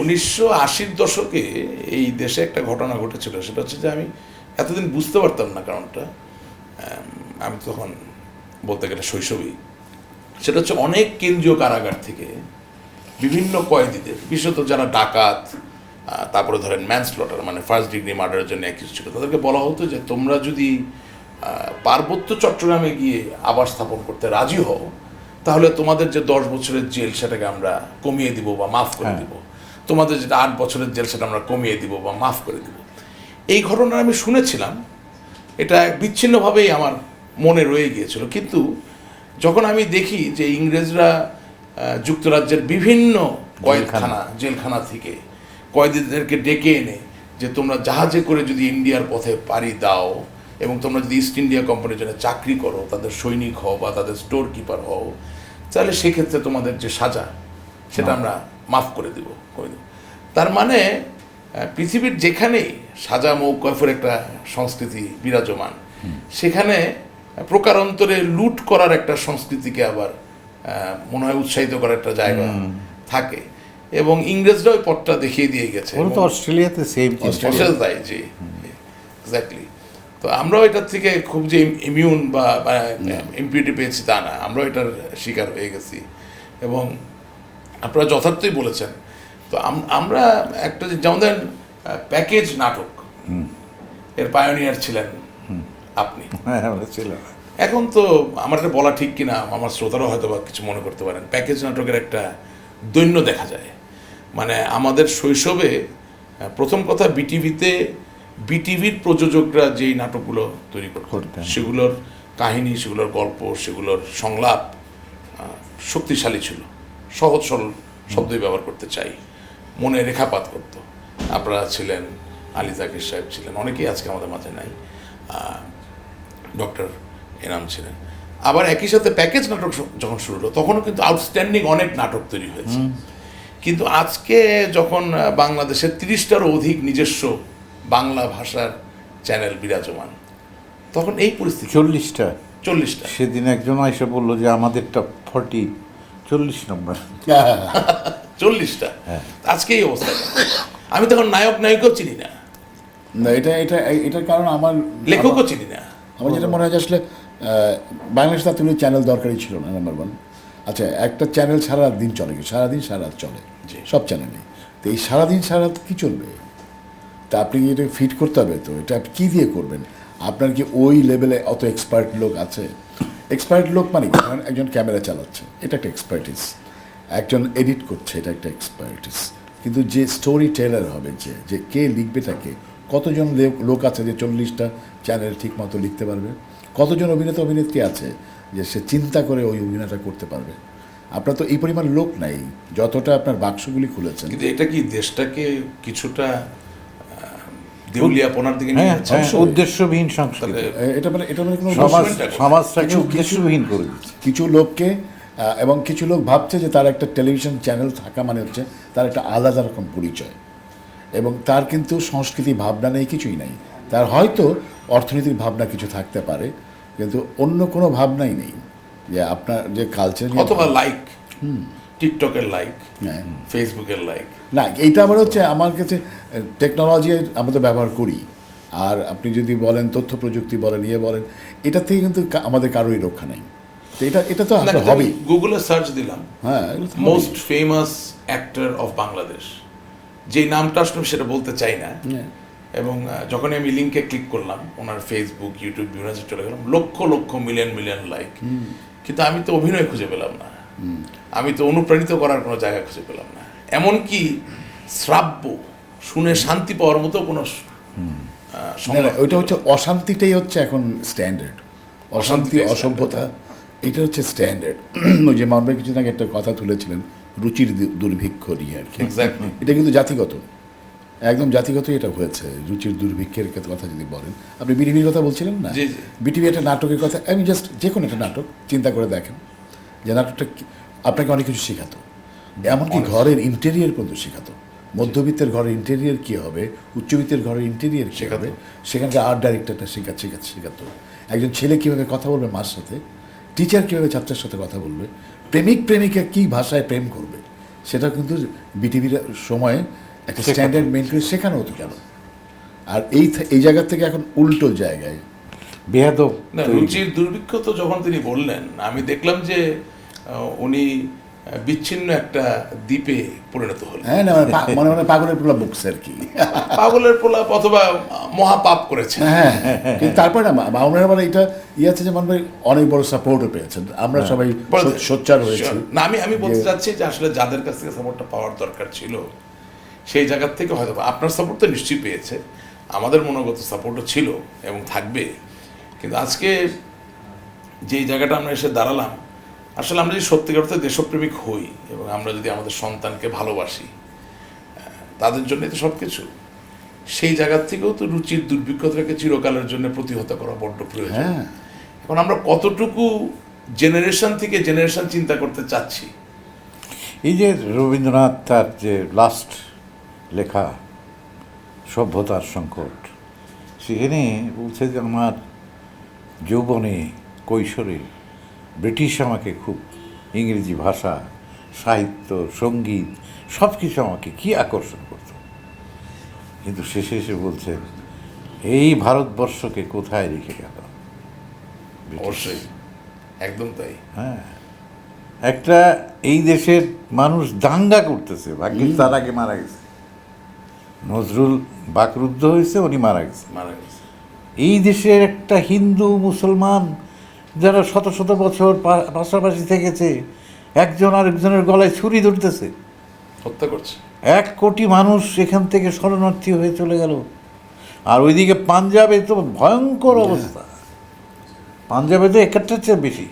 উনিশশো আশির দশকে এই দেশে একটা ঘটনা ঘটেছিল। সেটা হচ্ছে যে আমি এতদিন বুঝতে পারতাম না কারণটা। আমি তখন বলতে গেলে শৈশবেই। সেটা হচ্ছে অনেক কেন্দ্রীয় কারাগার থেকে বিভিন্ন কয়েদিদের বিশেষত যারা ডাকাত তারপরে ধরেন ম্যানস্লটার মানে ফার্স্ট ডিগ্রি মার্ডারের জন্য অ্যাকিউজ ছিল তাদেরকে বলা হতো যে তোমরা যদি পার্বত্য চট্টগ্রামে গিয়ে আবার স্থাপন করতে রাজি হও তাহলে তোমাদের যে দশ বছরের জেল সেটাকে আমরা কমিয়ে দিব বা মাফ করে দিব। তোমাদের যেটা আট বছরের জেল সেটা আমরা কমিয়ে দিব বা মাফ করে দিব। এই ঘটনা আমি শুনেছিলাম এটা বিচ্ছিন্নভাবেই আমার মনে রয়ে গিয়েছিল। কিন্তু যখন আমি দেখি যে ইংরেজরা যুক্তরাজ্যের বিভিন্ন কয়েদখানা জেলখানা থেকে কয়েদিদেরকে ডেকে এনে যে তোমরা জাহাজে করে যদি ইন্ডিয়ার পথে পাড়ি দাও এবং তোমরা যদি ইস্ট ইন্ডিয়া কোম্পানির জন্য চাকরি করো তাদের সৈনিক হও বা তাদের স্টোর কিপার হও তাহলে সেক্ষেত্রে তোমাদের যে সাজা সেটা আমরা মাফ করে দেব। করে দেব তার মানে পৃথিবীর যেখানেই সাজা মৌকফের একটা সংস্কৃতি বিরাজমান সেখানে প্রকারান্তরে লুট করার একটা সংস্কৃতিকে আবার মনে হয় উৎসাহিত করার একটা জায়গা থাকে। এবং ইংরেজরা ওই পথটা দেখিয়ে দিয়ে গেছে। তো অস্ট্রেলিয়াতে সেম অস্ট্রেলিয়া। তাই জি এক্স্যাক্টলি তো আমরাও এটার থেকে খুব যে ইমিউন বা ইম্পিউটি পেয়েছি তা না। আমরাও এটার শিকার হয়ে গেছি। এবং আপনারা যথার্থই বলেছেন তো আম- আমরা একটা যে- যেমন ধরেন প্যাকেজ নাটক। এর পায়োনিয়ার ছিলেন আপনি। হ্যাঁ এখন তো আমার এটা বলা ঠিক কিনা আমার শ্রোতারাও হয়তো বা কিছু মনে করতে পারেন। প্যাকেজ নাটকের একটা দৈন্য দেখা যায়। মানে আমাদের শৈশবে প্রথম কথা বিটিভিতে বিটিভির প্রযোজকরা যেই নাটকগুলো তৈরি করতেন। সেগুলোর কাহিনী সেগুলোর গল্প সেগুলোর সংলাপ শক্তিশালী ছিল। সহজ সরল শব্দই ব্যবহার করতে চাই। মনে রেখাপাত করত। আপনারা ছিলেন আলী জাকির সাহেব ছিলেন অনেকেই আজকে আমাদের মাঝে নাই ডক্টর এনাম ছিলেন। আবার একই সাথে প্যাকেজ নাটক যখন শুরু হলো তখনও কিন্তু আউটস্ট্যান্ডিং অনেক নাটক তৈরি হয়েছে। কিন্তু আজকে যখন বাংলাদেশের তিরিশটারও অধিক নিজস্ব বাংলা ভাষার চ্যানেল বিরাজমান তখন এই পরিস্থিতি। চল্লিশটা। চল্লিশটা। সেদিন একজন এসে বলল যে আমাদেরটা ফর্টি চল্লিশ নম্বর। চল্লিশটা। আজকে এই অবস্থা। আমি তখন নায়ক নায়িকাও চিনি না। না এটা এটা এটার কারণ আমার লেখকও চিনি না। আমার যেটা মনে হয় আসলে বাংলাদেশ তার তুমি চ্যানেল দরকারই ছিল না নাম্বার ওয়ান আচ্ছা একটা চ্যানেল সারা দিন চলে কি সারাদিন সারা রাত চলে। সব চ্যানেলই তো এই সারাদিন সারা রাত কী চলবে? তা আপনি কি এটা ফিট করতে হবে? তো এটা আপনি কী দিয়ে করবেন? আপনার কি ওই লেভেলে অত এক্সপার্ট লোক আছে? এক্সপার্ট লোক মানে? একজন ক্যামেরা চালাচ্ছে এটা একটা এক্সপার্টিস একজন এডিট করছে এটা একটা এক্সপার্টিস কিন্তু যে স্টোরি টেলার হবে যে যে কে লিখবে তাকে কতজন লোক আছে যে চল্লিশটা চ্যানেল ঠিক মতো লিখতে পারবে? কতজন অভিনেতা অভিনেত্রী আছে যে সে চিন্তা করে ওই অভিনয়টা করতে পারবে? আপনার তো এই পরিমাণ লোক নাই যতটা আপনার বাক্সগুলি খুলেছেন। কিন্তু এটা কি দেশটাকে কিছুটা আহ, দেউলিয়াপনার দিকে নিয়ে হ্যাঁ যাচ্ছে? হ্যাঁ, উদ্দেশ্যবিহীন সংস্কৃতি। এটা মানে এটা মানে কোনো সমাজ সমাজটাকে কিছু- উদ্দেশ্যবিহীন করে দিচ্ছে। কিছু লোককে এবং কিছু লোক ভাবছে যে তার একটা টেলিভিশন চ্যানেল থাকা মানে হচ্ছে তার একটা আলাদা রকম পরিচয়। এবং তার কিন্তু সংস্কৃতি ভাবনা নেই কিছুই নাই। তার হয়তো অর্থনৈতিক ভাবনা কিছু থাকতে পারে কিন্তু অন্য কোনো ভাবনাই নেই যে আপনার যে কালচার অথবা লাইক টিকটকের লাইক হ্যাঁ। ফেসবুকের লাইক না এইটা আবার হচ্ছে আমার কাছে টেকনোলজি আমরা তো ব্যবহার করি। আর আপনি যদি বলেন তথ্য প্রযুক্তি বলেন ইয়ে বলেন এটা থেকে কিন্তু আমাদের কারোই রক্ষা নেই। তো এটা এটা তো আসলে হবেই গুগলে সার্চ দিলাম। হ্যাঁ। Most famous actor of Bangladesh যে নামটা আসলে আমি সেটা বলতে চাই না। হ্যাঁ। এবং যখন আমি লিঙ্কে ক্লিক করলাম ওনার ফেসবুক ইউটিউব বিভিন্ন চলে গেলাম lakh lakh million million like কিন্তু আমি তো অভিনয় খুঁজে পেলাম না। আমি তো অনুপ্রাণিত করার কোনো জায়গা খুঁজে পেলাম না। এমনকি শ্রাব্য শুনে শান্তি পাওয়ার মতো কোনো ওইটা হচ্ছে অশান্তিটাই হচ্ছে এখন স্ট্যান্ডার্ড অশান্তি অসভ্যতা। এটা হচ্ছে স্ট্যান্ডার্ড ওই যে মানবে কিছুদিন আগে একটা কথা তুলেছিলেন রুচির দুর্ভিক্ষ নিয়ে আর কি। এটা কিন্তু জাতিগত। একদম জাতিগতই এটা হয়েছে রুচির দুর্ভিক্ষের কথা যদি বলেন। আপনি বিটিভির কথা বলছিলেন না। বিটিভি একটা নাটকের কথা আমি জাস্ট যে কোনো একটা নাটক চিন্তা করে দেখেন যে নাটকটা আপনাকে অনেক কিছু শেখাতো। এমনকি ঘরের ইন্টেরিয়ার পর্যন্ত শেখাতো। মধ্যবিত্তের ঘরের ইন্টেরিয়ার কী হবে উচ্চবিত্তের ঘরের ইন্টেরিয়ার হবে সেখানকার আর্ট ডাইরেক্টরটা শেখা শেখা শেখাতো। একজন ছেলে কীভাবে কথা বলবে মার সাথে টিচার কীভাবে ছাত্রের সাথে কথা বলবে? প্রেমিক প্রেমিকা কী ভাষায় প্রেম করবে? সেটা কিন্তু বিটিভির সময়ে একটা। স্ট্যান্ডার্ড মেন করে শেখানো হতো কেন? আর এই এই জায়গার থেকে এখন উল্টো জায়গায়। বেহাদব না রুচির দুর্ভিক্ষ তো যখন তিনি বললেন আমি দেখলাম যে উনি বিচ্ছিন্ন একটা দ্বীপে পরিণত হলেন হ্যাঁ না মানে মনে মনে পাগলের পোলা বুকস আর কি। পাগলের প্রলাপ অথবা মহাপাপ করেছেন হ্যাঁ কিন্তু তারপরে না মামুনের মানে এটা ইয়ে আছে যে মানে অনেক বড় সাপোর্টও পেয়েছেন। আমরা সবাই সোচ্চার হয়েছি। না আমি আমি বলতে চাচ্ছি যে আসলে যাদের কাছ থেকে সাপোর্টটা পাওয়ার দরকার ছিল সেই জায়গার থেকে হয়তো আপনার সাপোর্ট তো নিশ্চয়ই পেয়েছে। আমাদের মনোগত সাপোর্টও ছিল এবং থাকবে। কিন্তু আজকে যেই জায়গাটা আমরা এসে দাঁড়ালাম আসলে আমরা যদি সত্যিকার অর্থে দেশপ্রেমিক হই এবং আমরা যদি আমাদের সন্তানকে ভালোবাসি তাদের জন্যই তো সব কিছু সেই জায়গার থেকেও তো রুচির দুর্ভিক্ষতাকে চিরকালের জন্য প্রতিহত করা বড্ড প্রয়োজন। হ্যাঁ। এখন আমরা কতটুকু জেনারেশন থেকে জেনারেশন চিন্তা করতে চাচ্ছি? এই যে রবীন্দ্রনাথ তার যে লাস্ট লেখা সভ্যতার সংকট সেখানে বলছে যে আমার যৌবনে কৈশোরে ব্রিটিশ আমাকে খুব ইংরেজি ভাষা সাহিত্য সংগীত সব কিছু আমাকে কি আকর্ষণ করত। কিন্তু শেষে এসে বলছেন এই ভারতবর্ষকে কোথায় রেখে গেল? অবশ্যই। একদম তাই। হ্যাঁ। একটা এই দেশের মানুষ দাঙ্গা করতেছে। ভাগ্যিস তার আগে মারা গেছে। নজরুল বাকরুদ্ধ হয়েছে উনি মারা গেছে। মারা গেছে। এই দেশের একটা হিন্দু মুসলমান যারা শত শত বছর পাশাপাশি থেকেছে। একজন আরেকজনের গলায় ছুরি ধরতেছে। হত্যা করছে। এক কোটি মানুষ এখান থেকে শরণার্থী হয়ে চলে গেল। আর ওইদিকে পাঞ্জাবে তো ভয়ঙ্কর অবস্থা। পাঞ্জাবে তো একাত্তর চেয়ে বেশি।